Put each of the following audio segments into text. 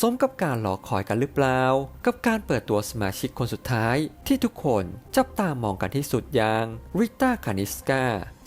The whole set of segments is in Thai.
สมกับการรอคอยกันหรือเปล่า กับการเปิดตัวสมาชิกคนสุดท้าย ที่ทุกคนจับตามองกันที่สุดอย่างริต้าคานิสกา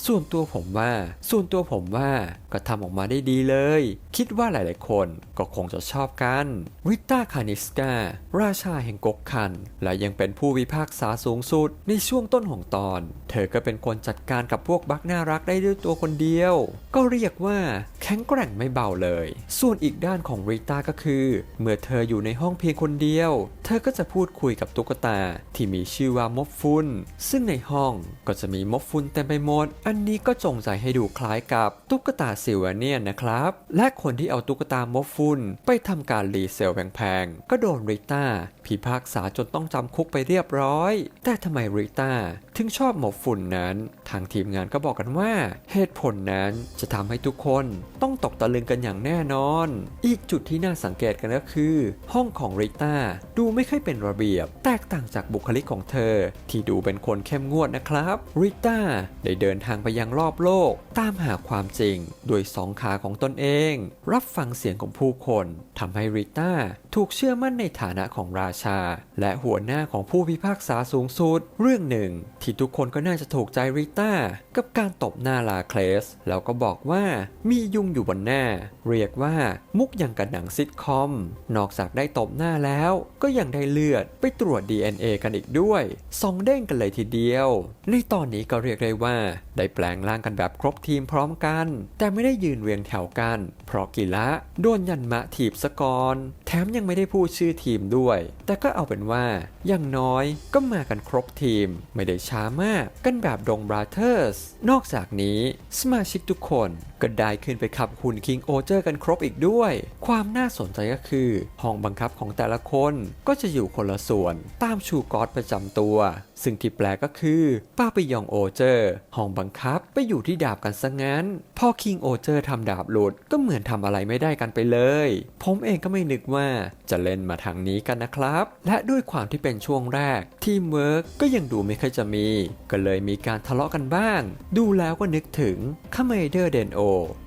ส่วนตัวผมว่า ส่วนตัวผมว่าก็ทำออกมาได้ดีเลย คิดว่าหลายๆคนก็คงจะชอบกัน ริต้าคานิสการาชาแห่งกกคัน และยังเป็นผู้วิพากษาสูงสุดในช่วงต้นของตอน เธอก็เป็นคนจัดการกับพวกบักน่ารักได้ด้วยตัวคนเดียว ก็เรียกว่าแข็งแกร่งไม่เบาเลย ส่วนอีกด้านของริต้าก็คือเมื่อเธออยู่ในห้องเพียงคนเดียว เธอก็จะพูดคุยกับตุ๊กตาที่มีชื่อว่ามบฟุนซึ่งในห้องก็จะมีมบฟุนเต็มไปหมด อันนี้ก็จงใจให้ดูคล้ายกับตุ๊กตาซิลเวเนียนนะครับ และคนที่เอาตุ๊กตามบฟุนไปทำการรีเซลแพงๆก็โดนริต้า พิพากษาจนต้องจำคุกไปเรียบร้อย แต่ทำไมริต้าถึงชอบหมบฝุ่นนั้น ทางทีมงานก็บอกกันว่า เหตุผลนั้นจะทำให้ทุกคนต้องตกตะลึงกันอย่างแน่นอน อีกจุดที่น่าสังเกตกันก็คือ ห้องของริต้าดูไม่ค่อยเป็นระเบียบ แตกต่างจากบุคลิกของเธอ ที่ดูเป็นคนเข้มงวดนะครับริต้าได้เดินทางไปยังรอบโลก ตามหาความจริงด้วยสองขาของตนเอง รับฟังเสียงของผู้คน ทำให้ริต้าถูกเชื่อมั่นในฐานะของราชา และหัวหน้าของผู้พิพากษาสูงสุดเรื่องหนึ่ง ที่ทุกคนก็น่าจะถูกใจริต้า กับการตบหน้าลาเคลส แล้วก็บอกว่ามียุงอยู่บนหน้า เรียกว่ามุกอย่างกับหนังซิทคอม นอกจากได้ตบหน้าแล้วก็ยังได้เลือดไปตรวจ DNA กันอีกด้วยสองเด้งกันเลยทีเดียว ในตอนนี้ก็เรียกได้ว่า ได้แปลงร่างกันแบบครบทีมพร้อมกัน แต่ไม่ได้ยืนเรียงแถวกัน เพราะกิระโดนยันมะถีบสกอนแถมยังไม่ได้พูดชื่อทีมด้วย แต่ก็เอาเป็นว่าอย่างน้อยก็มากันครบทีม ไม่ได้ช้ามากกันแบบดงบราเธอร์ส นอกจากนี้สมาชิกทุกคนก็ได้ขึ้นไปขับหุ่นคิงโอเจอร์กันครบอีกด้วย ความน่าสนใจก็คือ ห้องบังคับของแต่ละคนก็จะอยู่คนละส่วนตามชูกอตประจำตัว ซึ่งที่แปลก็คือป้าไปยองโอเจอร์ห้องบังคับไปอยู่ที่ดาบกันซะงั้น พอคิงโอเจอร์ทำดาบหลุดก็เหมือนทำอะไรไม่ได้กันไปเลย ผมเองก็ไม่นึกว่าจะเล่นมาทางนี้กันนะครับ และด้วยความที่เป็นช่วงแรก ทีมเวิร์กก็ยังดูไม่ค่อยจะมี ก็เลยมีการทะเลาะกันบ้าง ดูแล้วก็นึกถึงคาเมเดอร์เดนโอ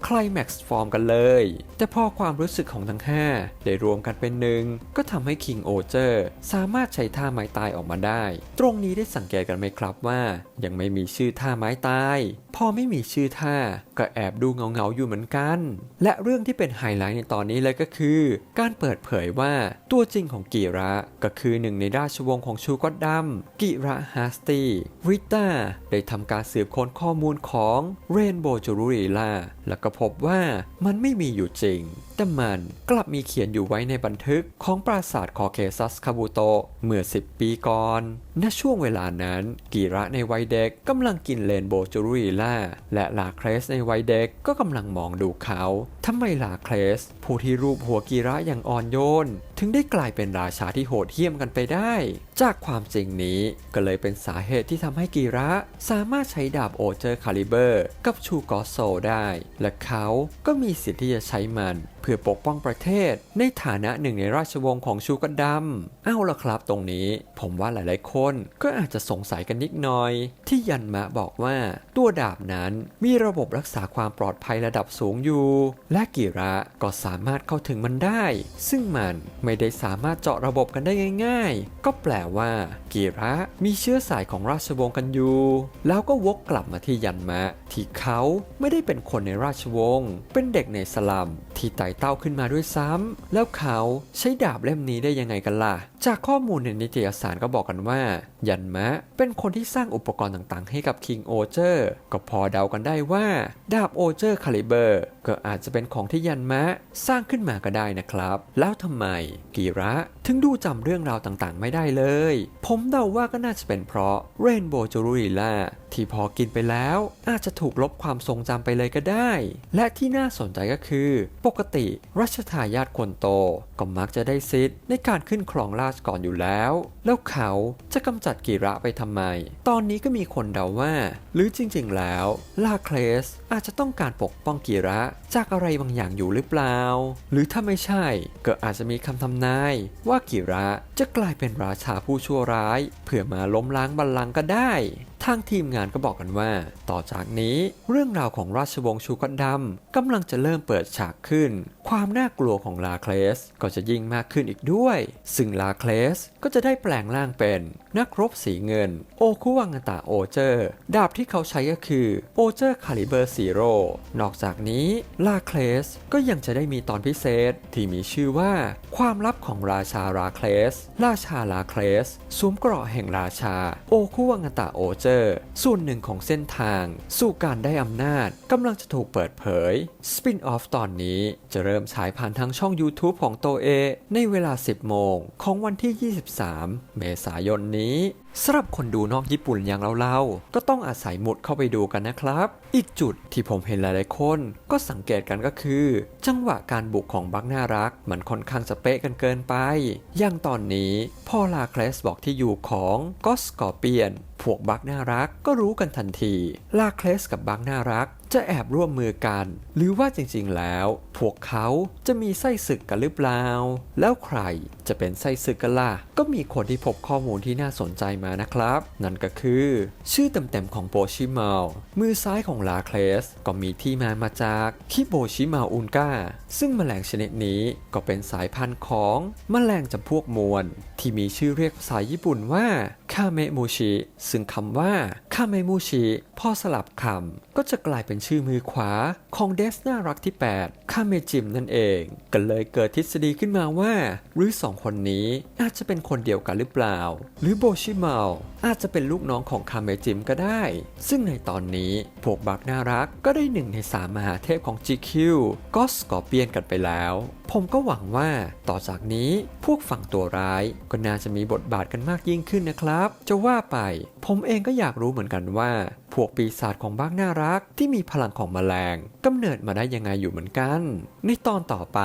คลแม็กซ์ฟอร์มกันเลย แต่พอความรู้สึกของทั้ง 5 ได้รวมกันเป็นหนึ่งก็ทำให้คิงโอเจอร์สามารถใช้ท่าไม้ตายออกมาได้ ตรงนี้ได้สังเกตกันไหมครับว่า ยังไม่มีชื่อท่าไม้ตาย พอไม่มีชื่อท่าก็แอบดูเงาๆอยู่เหมือนกัน และเรื่องที่เป็นไฮไลท์ในตอนนี้เลยก็คือ การเปิดเผยว่าตัวจริงของกิระก็คือหนึ่งในราชวงศ์ของชูกอดดัมกิระฮาสตีริต้าได้ทำการสืบค้นข้อมูลของเรนโบว์จูรุรีล่าแล้วก็พบว่ามันไม่มีอยู่จริง แต่มันกลับมีเขียนอยู่ไว้ในบันทึกของปราสาทคอเคซัสคาบูโตเมื่อ 10 ปีก่อน ณ ช่วงเวลานั้น กีระในวัยเด็กกำลังกินเลนโบจูรุยล่า และลาเครสในวัยเด็กก็กำลังมองดูเขาทำไมลาเครส ผู้ที่รูปหัวกีระอย่างอ่อนโยน ถึงได้กลายเป็นราชาที่โหดเหี้ยมกันไปได้ จากความจริงนี้ก็เลยเป็นสาเหตุที่ทำให้กีระสามารถใช้ดาบโอเจอร์คาลิเบอร์ กับชูกอโซได้ และเขาก็มีสิทธิ์ที่จะใช้มันเพื่อปกป้องประเทศ ในฐานะหนึ่งในราชวงศ์ของชูกดัมเอาละครับตรงนี้ ผมว่าหลายๆคนก็อาจจะสงสัยกันนิดหน่อย ที่ยันมะบอกว่า ตัวดาบนั้นมีระบบรักษาความปลอดภัยระดับสูงอยู่ และกิระก็สามารถเข้าถึงมันได้ ซึ่งมันไม่ไม่ได้สามารถเจาะระบบกันได้ง่าย ๆ ก็แปลว่ากีระมีเชื้อสายของราชวงศ์กันอยู่ แล้วก็วกกลับมาที่ยันมะ ที่เขาไม่ได้เป็นคนในราชวงศ์เป็นเด็กในสลัมที่ไต่เต้าขึ้นมาด้วยซ้ำแล้วเขาใช้ดาบเล่มนี้ได้ยังไงกันล่ะ จากข้อมูลในนิตยสารก็บอกกันว่า ยันมะเป็นคนที่สร้างอุปกรณ์ต่างๆ ให้กับคิงโอเจอร์ก็พอเดากันได้ว่า ดาบโอเจอร์คาลิเบอร์ก็อาจจะเป็นของที่ยันมะสร้างขึ้นมาก็ได้นะครับ แล้วทำไมกีระถึงดูจำเรื่องราวต่างๆ ไม่ได้เลย ผมเดาว่าก็น่าจะเป็นเพราะเรนโบว์จูรุริล่า ที่พอกินไปแล้วอาจจะถูกลบความทรงจำไปเลยก็ได้ และที่น่าสนใจก็คือ ปกติรัชทายาทคนโตก็มักจะได้สิทธิ์ในการขึ้นครองราชก่อนอยู่แล้ว แล้วเขาจะกำจัดกีระไปทำไม ตอนนี้ก็มีคนเดาว่า หรือจริงๆแล้วลาเคลสอาจจะต้องการปกป้องกีระจากอะไรบางอย่างอยู่หรือเปล่า หรือถ้าไม่ใช่ก็อาจจะมีคำทำนายว่ากีระจะกลายเป็นราชาผู้ชั่วร้าย เพื่อมาล้มล้างบัลลังก์ก็ได้ ทางทีมงานก็บอกกันว่า ต่อจากนี้เรื่องราวของราชวงศ์ชูกดำกำลังจะเริ่มเปิดฉากขึ้น ความน่ากลัวของลาเคลสก็จะยิ่งมากขึ้นอีกด้วย ซึ่งลาเคลสก็จะได้แปลงร่างเป็น นักรบสีเงิน โอคุวังตะโอเจอร์ ดาบที่เขาใช้ก็คือโอเจอร์คาลิเบอร์ซีโร่นอกจากนี้ลาเคลสก็ยังจะได้มีตอนพิเศษที่มีชื่อว่า ความลับของราชาราเคลสราชาลาเคลสสวมเกราะแห่งราชา โอคุวังตะโอเจอร์ ส่วนหนึ่งของเส้นทาง สู่การได้อำนาจกำลังจะถูกเปิดเผยสปินออฟตอนนี้จะเริ่มฉายผ่านทางช่อง YouTube ของโตเอในเวลา 10 โมงของวันที่ 23 เมษายนนี้สำหรับคนดูนอกญี่ปุ่นอย่างเราๆก็ต้องอาศัยหมุดเข้าไปดูกันนะครับ อีกจุดที่ผมเห็นหลายๆคน ก็สังเกตกันก็คือ จังหวะการบุกของบักน่ารัก มันค่อนข้างจะเปะกันเกินไป อย่างตอนนี้พอลาเคลสบอกที่อยู่ของก็สกอร์เปียนพวกบักน่ารักก็รู้กันทันที ลาเคลสกับบักน่ารัก จะแอบร่วมมือกัน หรือว่าจริงๆแล้ว พวกเขาจะมีไส้ศึกกันหรือเปล่า แล้วใครจะเป็นไส้ศึกกันล่ะ ก็มีคนที่พบข้อมูลที่น่าสนใจมานะครับ นั่นก็คือ ชื่อเต็มๆของโบชิมาลมือซ้ายของลาเคลสก็มีที่มามาจากคิโบชิมาอุนกาซึ่งแมลงชนิดนี้ก็เป็นสายพันธุ์ของแมลงจำพวกมวลที่มีชื่อเรียกภาษาญี่ปุ่นว่าคาเมมูชิซึ่งคำว่าคาเมมูชิพอสลับคำก็จะกลายเป็นชื่อมือขวาของเดสน่ารักที่ 8 คาเมจิมนั่นเองก็เลยเกิดทฤษฎีขึ้นมาว่า หรือสองคนนี้อาจจะเป็นคนเดียวกันหรือเปล่า หรือโบชิเมาลอาจจะเป็นลูกน้องของคาเมจิมก็ได้ ซึ่งในตอนนี้พวกบักน่ารักก็ได้หนึ่งในสามมหาเทพของ GQ ก็สกอร์เปียนกันไปแล้ว ผมก็หวังว่าต่อจากนี้พวกฝั่งตัวร้ายก็น่าจะมีบทบาทกันมากยิ่งขึ้นนะครับ จะว่าไป ผมเองก็อยากรู้เหมือนกันว่า พวกปีศาจของบ้างน่ารัก ที่มีพลังของแมลงกำเนิดมาได้ยังไงอยู่เหมือนกัน ในตอนต่อไป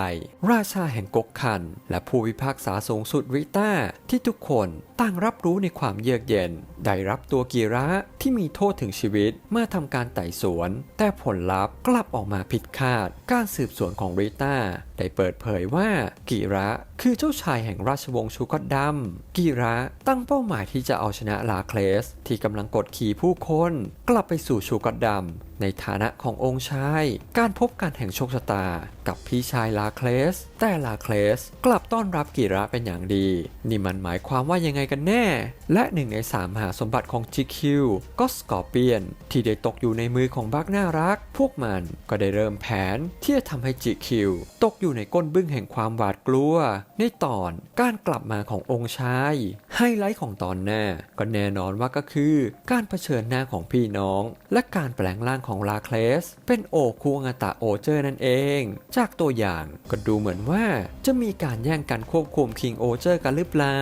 ราชาแห่งกกคัน และผู้พิพากษาสูงสุดริต้าที่ทุกคนต่างรับรู้ในความเยือกเย็น ได้รับตัวกีระที่มีโทษถึงชีวิตมาทำการไต่สวน แต่ผลลัพธ์กลับออกมาผิดคาด การสืบสวนของริต้า ได้เปิดเผยว่ากีระ คือเจ้าชายแห่งราชวงศ์ชูกอดดำกีระตั้งเป้าหมายที่จะเอาชนะลาเคลส ที่กำลังกดขี่ผู้คน กลับไปสู่ชูกอดดำในฐานะขององค์ชาย การพบกันแห่งโชคชะตา กับพี่ชายลาเคลส แต่ลาเคลสกลับต้อนรับกีระเป็นอย่างดี นี่มันหมายความว่ายังไงกันแน่ และหนึ่งในสามหาสมบัติของ GQ ก็สกอร์เปียน ที่ได้ตกอยู่ในมือของบักน่ารัก พวกมันก็ได้เริ่มแผนที่จะทำให้ GQ ตกอยู่ในก้นบึ้งแห่งความหวาดกลัว ในตอนการกลับมาขององค์ชาย ไฮไลท์ของตอนหน้าก็แน่นอนว่าก็คือ การเผชิญหน้าของพี่น้อง และการแปลงร่างของลาเคลส เป็นโอคูงาตะโอเจอร์นั่นเอง จากตัวอย่างก็ดูเหมือนว่าจะมีการแย่งกันควบคุมคิงโอเจอร์กันหรือเปล่า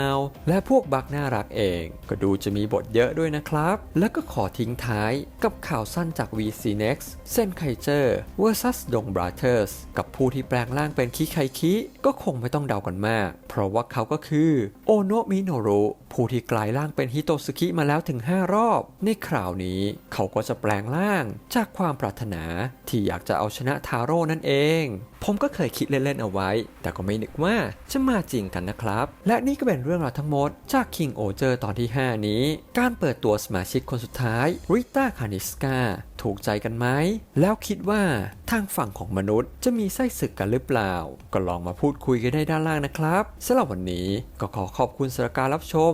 และพวกบักน่ารักเอง ก็ดูจะมีบทเยอะด้วยนะครับ แล้วก็ขอทิ้งท้ายกับข่าวสั้นจาก VC Next เซนไคเจอร์ vs ดงบราเธอร์สกับผู้ที่แปลงร่างเป็นคิไคคิก็คงไม่ต้องเดากันมาก เพราะว่าเขาก็คือโอโนะมิโนรุ ผู้ที่กลายร่างเป็นฮิโตสึกิมาแล้วถึง 5 รอบ ในคราวนี้เขาก็จะแปลงร่างจากความปรารถนาที่อยากจะเอาชนะทาโร่นั่นเอง ผมก็เคยคิดเล่นๆเอาไว้ แต่ก็ไม่นึกว่าจะมาจริงกันนะครับ และนี่ก็เป็นเรื่องราวทั้งหมดจาก King o เจอร์ตอนที่ 5 นี้ การเปิดตัวสมาชิกคนสุดท้ายริต้าคานิสกาถูกใจกันไหม แล้วคิดว่าทางฝั่งของมนุษย์จะมีไส้ศึกกันหรือเปล่า ก็ลองมาพูดคุยกันได้ด้านล่างนะครับสำหรับวันนี้ก็ขอขอบคุณสำหรับการรับชม